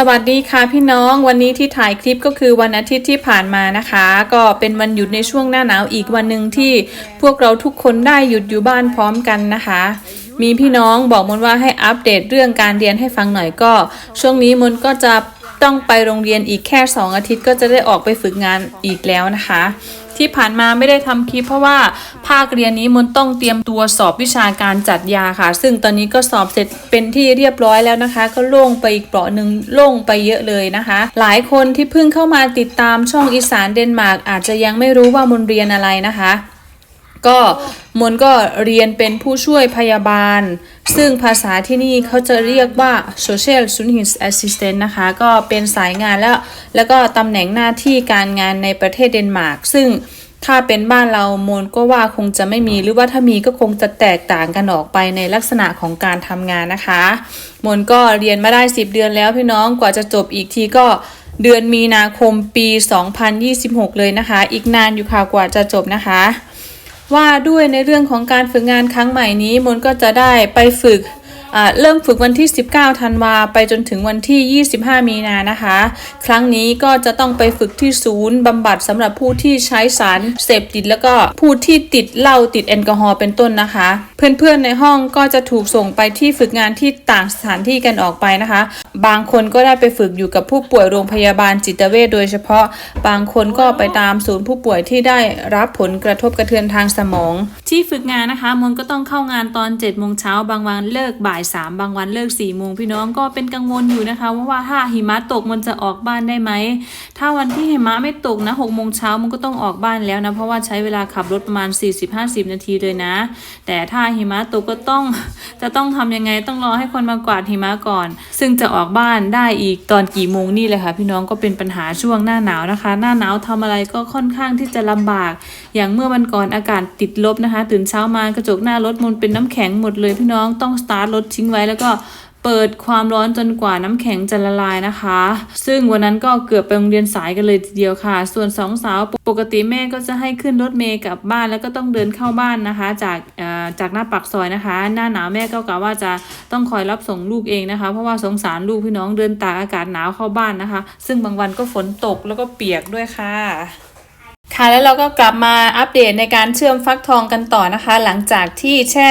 สวัสดีค่ะพี่น้องวันนี้ที่ถ่ายคลิปก็คือวันอาทิตย์ที่ผ่านมานะคะ ก็เป็นวันหยุดในช่วงหน้าหนาวอีกวันหนึ่งที่พวกเราทุกคนได้หยุดอยู่บ้านพร้อมกันนะคะ มีพี่น้องบอกมนว่าให้อัปเดตเรื่องการเรียนให้ฟังหน่อยก็ ช่วงนี้มนก็จะต้องไปโรงเรียนอีกแค่ 2 อาทิตย์ก็จะได้ออกไปฝึกงานอีกแล้วนะคะ ที่ผ่านมาไม่ได้ทำคลิปเพราะว่าภาคเรียนนี้มนต้องเตรียมตัวสอบวิชาการจัดยาค่ะ ซึ่งตอนนี้ก็สอบเสร็จเป็นที่เรียบร้อยแล้วนะคะ ก็โล่งไปอีกเปราะหนึ่งโล่งไปเยอะเลยนะคะ หลายคนที่เพิ่งเข้ามาติดตามช่องอีสานเดนมาร์กอาจจะยังไม่รู้ว่ามนเรียนอะไรนะคะ ก็มนก็เรียนเป็นผู้ช่วยพยาบาล ซึ่งภาษาที่นี่เขาจะเรียกว่า social s u n h i s assistant นะคะ ก็เป็นสายงานแล้ว แล้วก็ตำแหน่งหน้าที่การงานในประเทศเดนมาร์ก ซึ่งถ้าเป็นบ้านเราโมนก็ว่าคงจะไม่มีหรือว่าถ้ามีก็คงจะแตกต่างกันออกไปในลักษณะของการทำงานนะคะโมนก็เรียนมาได้ 10 เดือนแล้วพี่น้องกว่าจะจบอีกทีก็เดือนมีนาคมปี 2026 เลยนะคะ อีกนานอยู่ค่ะกว่าจะจบนะคะ ว่าด้วยในเรื่องของการฝึกงานครั้งใหม่นี้มนก็จะได้ไปฝึกเริ่มฝึกวันที่ 19 ธันวาไปจนถึงวันที่ 25 มีนานะคะ ครั้งนี้ก็จะต้องไปฝึกที่ศูนย์บำบัดสำหรับผู้ที่ใช้สารเสพติด แล้วก็ผู้ที่ติดเหล้าติดแอลกอฮอล์เป็นต้นนะคะ เพื่อนๆในห้องก็จะถูกส่งไปที่ฝึกงานที่ต่างสถานที่กันออกไปนะคะ บางคนก็ได้ไปฝึกอยู่กับผู้ป่วยโรงพยาบาลจิตเวชโดยเฉพาะ บางคนก็ไปตามศูนย์ผู้ป่วยที่ได้รับผลกระทบกระเทือนทางสมอง ที่ฝึกงานนะคะมนก็ต้องเข้างานตอน7จ็ดโมงเช้าบางวันเลิกบ่ายสามบางวันเลิก4ี่โมงพี่น้องก็เป็นกังวลอยู่นะคะว่าวาถ้าหิมะตกมันจะออกบ้านได้ไหมถ้าวันที่หิมะไม่ตกนะหกโมงเช้ามันก็ต้องออกบ้านแล้วนะเพราะว่าใช้เวลาขับรถประมาณ 40-50 นาทีเลยนะ แต่ถ้าหิมะตกก็ต้องจะต้องทำยังไงต้องรอให้คนมากวาดหิมะก่อน ซึ่งจะออกบ้านได้อีกตอนกี่โมงนี่เลยค่ะ พี่น้องก็เป็นปัญหาช่วงหน้าหนาวนะคะ หน้าหนาวทำอะไรก็ค่อนข้างที่จะลำบาก อย่างเมื่อวันก่อนอากาศติดลบนะคะ ตื่นเช้ามากระจกหน้ารถมันเป็นน้ำแข็งหมดเลย พี่น้องต้องสตาร์ทรถทิ้งไว้แล้วก็ เปิดความร้อนจนกว่าน้ำแข็งจะละลายนะคะ ซึ่งวันนั้นก็เกือบไปโรงเรียนสายกันเลยทีเดียวค่ะ ส่วนสองสาวปกติแม่ก็จะให้ขึ้นรถเมล์กลับบ้านแล้วก็ต้องเดินเข้าบ้านนะคะ จากจากหน้าปากซอยนะคะ หน้าหนาวแม่ก็กะว่าจะต้องคอยรับส่งลูกเองนะคะ เพราะว่าสงสารลูกพี่น้องเดินตากอากาศหนาวเข้าบ้านนะคะ ซึ่งบางวันก็ฝนตกแล้วก็เปียกด้วยค่ะ ค่ะแล้วเราก็กลับมาอัปเดตในการเชื่อมฟักทองกันต่อนะคะ หลังจากที่แช่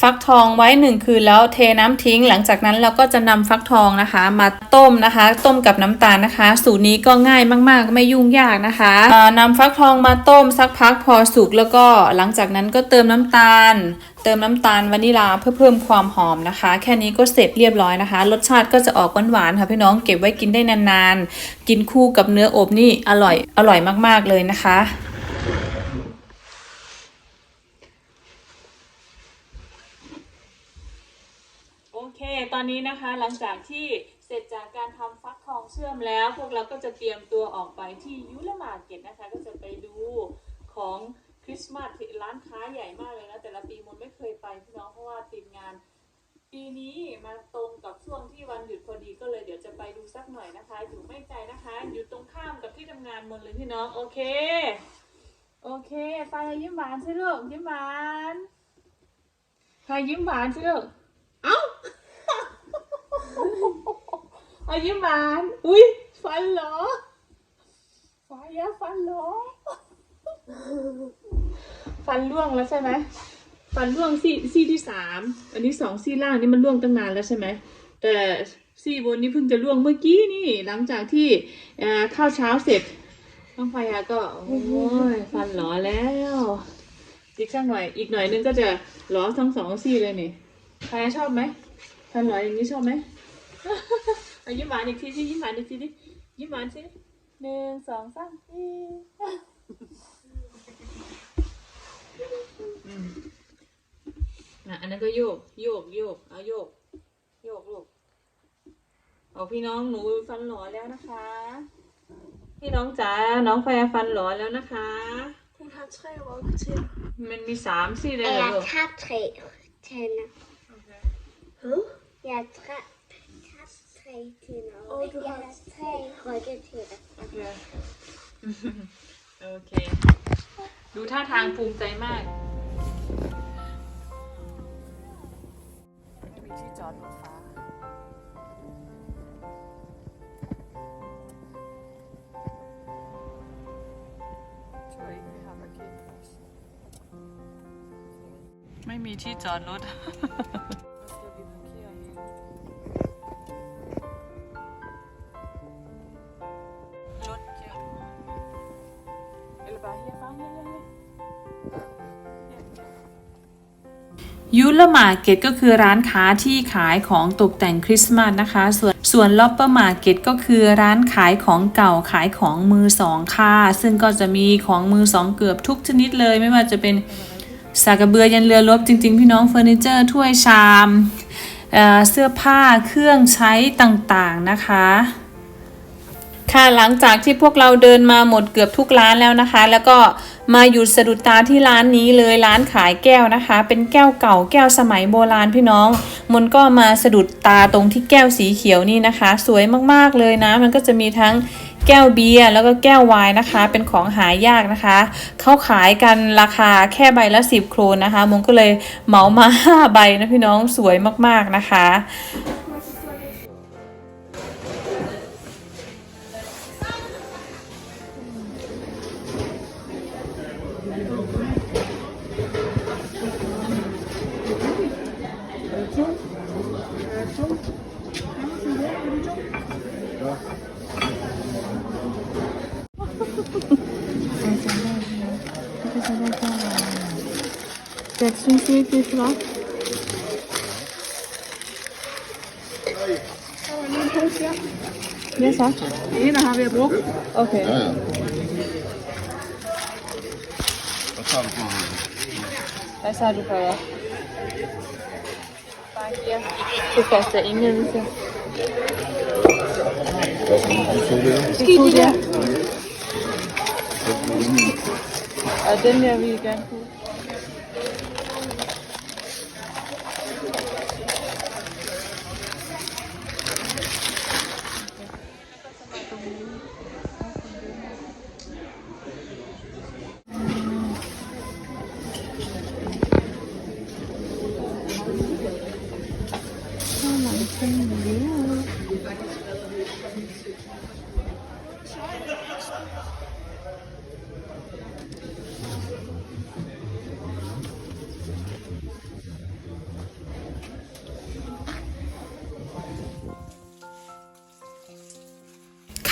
ฟักทองไว้หนึ่งคืนแล้วเทน้ำทิ้ง หลังจากนั้นเราก็จะนำฟักทองนะคะ มาต้มนะคะ ต้มกับน้ำตาลนะคะ สูตรนี้ก็ง่ายมากๆ ไม่ยุ่งยากนะคะเอ่อนำฟักทองมาต้มสักพักพอสุกแล้วก็หลังจากนั้นก็เติมน้ำตาลเติมน้ำตาลวานิลาเพื่อเพิ่มความหอมนะคะ แค่นี้ก็เสร็จเรียบร้อยนะคะ รสชาติก็จะออกหวานๆค่ะพี่น้องเก็บไว้กินได้นานๆ กินคู่กับเนื้ออบนี่อร่อยอร่อยมากๆเลยนะคะโอเค ตอนนี้นะคะหลังจากที่เสร็จจากการทำฟักทองเชื่อมแล้ว พวกเราก็จะเตรียมตัวออกไปที่ยูเลมาร์เก็ตนะคะ ก็จะไปดูของคริสต์มาสร้านค้าใหญ่มากเลยนะแต่ละปีมน ปีนี้มาตรงกับช่วงที่วันหยุดพอดีก็เลยเดี๋ยวจะไปดูสักหน่อยนะคะ อยู่ไม่ไกลนะคะ อยู่ตรงข้ามกับที่ทำงานมนเลยพี่น้องโอเค โอเคไฟยิ้มหวานสิลูกยิ้มหวานไฟยิ้มหวานสิลูกอายิ้มหวานอุ้ยฟันเหรอฟ้ายะฟันเหรอฟันร่วงแล้วใช่ไหม ฟันร่วงซี่ซี่ที่สามอันนี้สองซี่ล่างนี่มันร่วงตั้งนานแล้วใช่ไหมแต่ซี่บนนี้เพิ่งจะร่วงเมื่อกี้นี่ หลังจากที่เอ่อข้าวเช้าเสร็จน้องฟายาก็โอ้ยฟันหลอแล้วอีกสักหน่อย อีกหน่อยนึงก็จะหลอทั้งสองซี่เลยนี่ฟายาชอบไหมฟันหลออย่างนี้ชอบไหมเอายิ้มหวานอีกทีสิยิ้มหวานอีกทีดิยิ้มหวานสิหนึ่งสองสามสี่ อืมอะอันนั้นก็โยก โยกโยกเอาโยก โยกลูกเอาพี่น้องหนูฟันหลอแล้วนะคะ พี่น้องจ๋าน้องแฟร์ฟันหลอแล้วนะคะ Hun har tre rygsænd. มันมีสามซี่เลยเหรอ Jeg ลูก har tre tænder. Hvad? Jeg har tre, jeg har tre tænder. Åh, du jeg har- har tre ryggetænder. โอเค โอเค ดูท่าทางภูมิใจมาก ไม่มีที่จอดรถ ยูลมาร์เก็ตก็คือร้านค้าที่ขายของตกแต่งคริสต์มาสนะคะ ส่วนส่วนลอปเปอร์มาร์เก็ตก็คือร้านขายของเก่าขายของมือสองค่ะ ซึ่งก็จะมีของมือสองเกือบทุกชนิดเลยไม่ว่าจะเป็น สากระเบือยันเรือรบจริง ๆ พี่น้องเฟอร์นิเจอร์ถ้วยชามเเสื้อผ้าเครื่องใช้ต่างๆนะคะค่ะหลังจากที่พวกเราเดินมาหมดเกือบทุกร้านแล้วนะคะ แล้วก็มาหยุดสะดุดตาที่ร้านนี้เลยร้านขายแก้วนะคะ เป็นแก้วเก่าแก้วสมัยโบราณพี่น้องมนก็มาสะดุดตาตรงที่แก้วสีเขียวนี่นะคะ สวยมากๆเลยนะ มันก็จะมีทั้ง แก้วเบียร์แล้วก็แก้วไวน์นะคะ เป็นของหายากนะคะเขาขายกันราคาแค่ใบละ10โครนนะคะมงก็เลยเหมามา5ใบนะพี่น้องสวยมากๆนะคะ Wechselungsmöglichkeit war. Ja, så. Den har vi brugt. Okay. Ja, ja. Hvad tager du på her? Hvad tager du på her? Bare her. Til første indledelse. Skidt i det. Og den der vil I gerne bruge.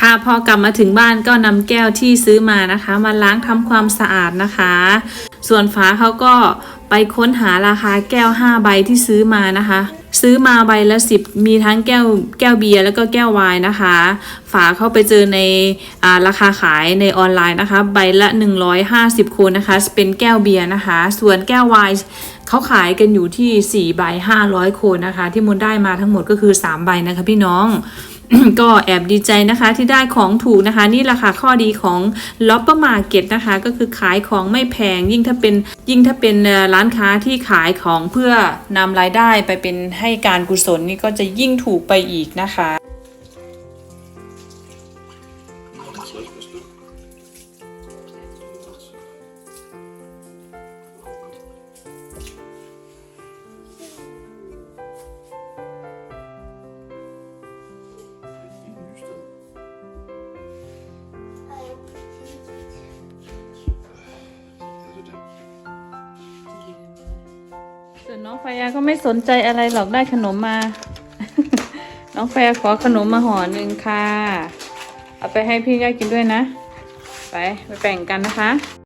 ค่ะพอกลับมาถึงบ้านก็นำแก้วที่ซื้อมานะคะ มาล้างทำความสะอาดนะคะ ส่วนฝาเขาก็ไปค้นหาราคาแก้ว 5 ใบที่ซื้อมานะคะ ซื้อมาใบละ 10 มีทั้งแก้วแก้วเบียร์แล้วก็แก้วไวน์นะคะ ฝาเข้าไปเจอในอราคาขายในออนไลน์นะคะ ใบละ 150โคนนะคะ เป็นแก้วเบียร์นะคะ ส่วนแก้วไวน์เขาขายกันอยู่ที่4ใบ500โคนนะคะ ที่มนได้มาทั้งหมดก็คือ 3 ใบนะคะพี่น้อง ก็แอบดีใจนะคะที่ได้ของถูกนะคะ นี่แหละค่ะข้อดีของล็อปเปอร์มาร์เก็ตนะคะ ก็คือขายของไม่แพงยิ่งถ้าเป็นยิ่งถ้าเป็นร้านค้าที่ขายของเพื่อนำรายได้ไปเป็นให้การกุศลนี่ก็จะยิ่งถูกไปอีกนะคะ น้องไฟยาก็ไม่สนใจอะไรหรอกได้ขนมมา น้องไฟยาขอขนมมาห่อหนึ่งค่ะ เอาไปให้พี่ย่ากินด้วยนะ ไปไปแบ่งกันนะคะ